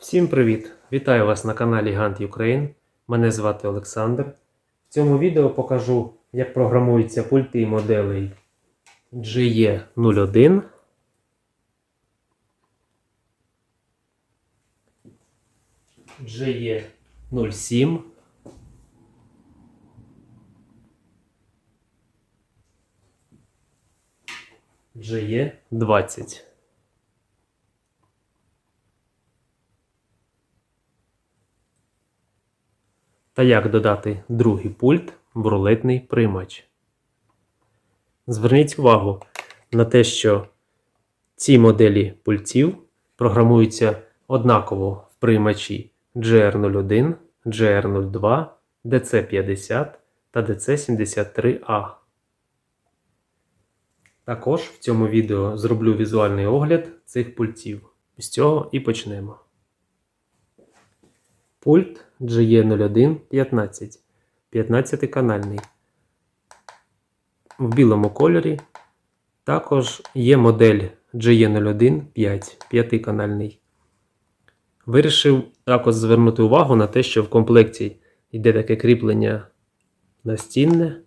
Всім привіт! Вітаю вас на каналі Gantt Ukraine. Мене звати Олександр. В цьому відео покажу, як програмуються пульти моделей GE01, GE07, GE20. Та як додати другий пульт в рулетний приймач. Зверніть увагу на те, що ці моделі пультів програмуються однаково в приймачі GR01, GR02, DC50 та DC73A. Також в цьому відео зроблю візуальний огляд цих пультів. З цього і почнемо. Пульт GE0115 15-канальний. В білому кольорі. Також є модель GE01 5 5-канальний. Вирішив також звернути увагу на те, що в комплекті йде таке кріплення настінне.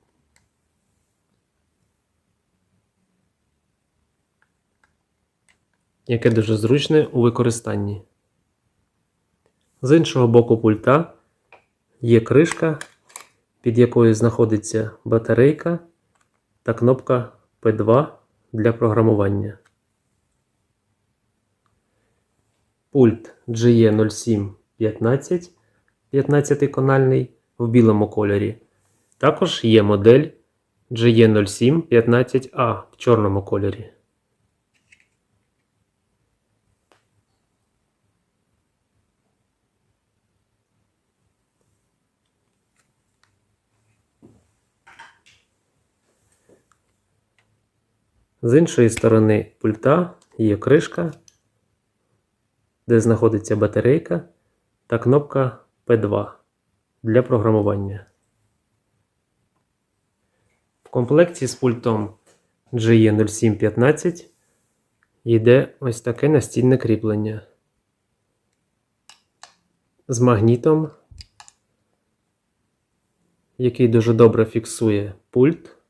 Яке дуже зручне у використанні. З іншого боку пульта є кришка, під якою знаходиться батарейка та кнопка P2 для програмування. Пульт GE0715 15-канальний в білому кольорі. Також є модель GE0715A в чорному кольорі. З іншої сторони пульта є кришка, де знаходиться батарейка та кнопка P2 для програмування. В комплекті з пультом GE0715 йде ось таке настільне кріплення з магнітом, який дуже добре фіксує пульт.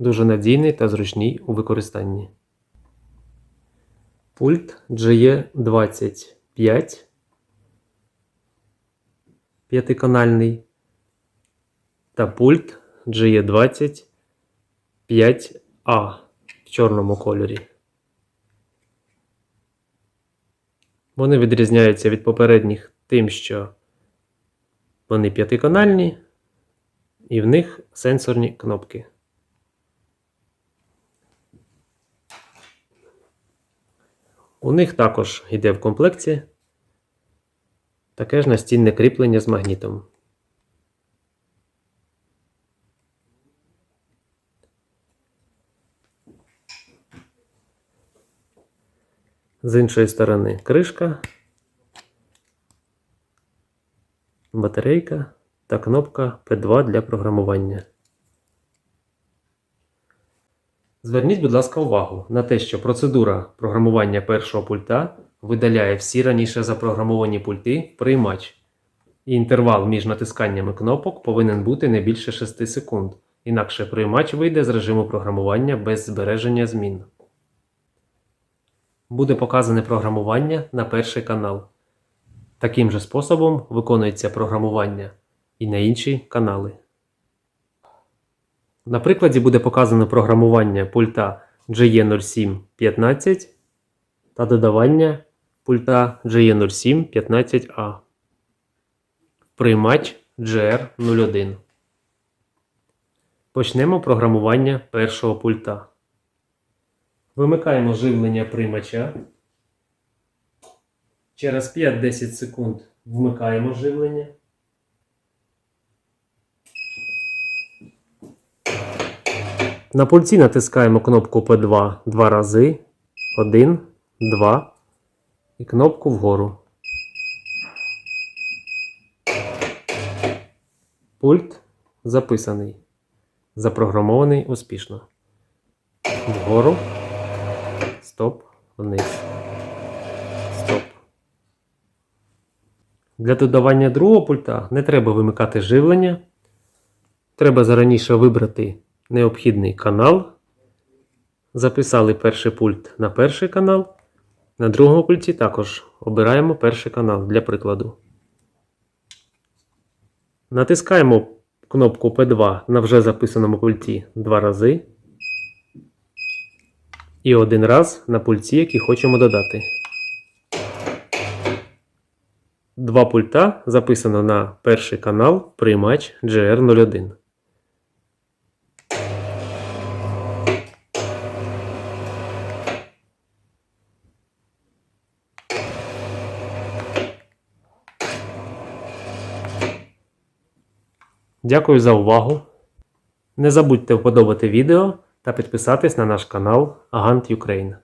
Дуже надійний та зручний у використанні. Пульт GE25 п'ятиканальний та пульт GE20 5A в чорному кольорі. Вони відрізняються від попередніх тим, що вони п'ятиканальні і в них сенсорні кнопки. У них також йде в комплекті таке ж настінне кріплення з магнітом. З іншої сторони кришка, батарейка та кнопка P2 для програмування. Зверніть, будь ласка, увагу на те, що процедура програмування першого пульта видаляє всі раніше запрограмовані пульти приймач. І інтервал між натисканнями кнопок повинен бути не більше 6 секунд, інакше приймач вийде з режиму програмування без збереження змін. Буде показане програмування на перший канал. Таким же способом виконується програмування і на інші канали. На прикладі буде показано програмування пульта GE0715 та додавання пульта GE0715A. Приймач GR01. Почнемо програмування першого пульта. Вимикаємо живлення приймача. Через 5-10 секунд вмикаємо живлення. На пульті натискаємо кнопку P2 два рази. 1, 2 і кнопку вгору. Пульт записаний. Запрограмований успішно. Вгору. Стоп. Вниз. Стоп. Для додавання другого пульта не треба вимикати живлення. Треба зараніше вибрати необхідний канал. Записали перший пульт на перший канал. На другому пульті також обираємо перший канал для прикладу. Натискаємо кнопку P2 на вже записаному пульті два рази. І один раз на пульті, який хочемо додати. Два пульта записано на перший канал приймач GR01. Дякую за увагу. Не забудьте вподобати відео та підписатись на наш канал Агант Ukraine.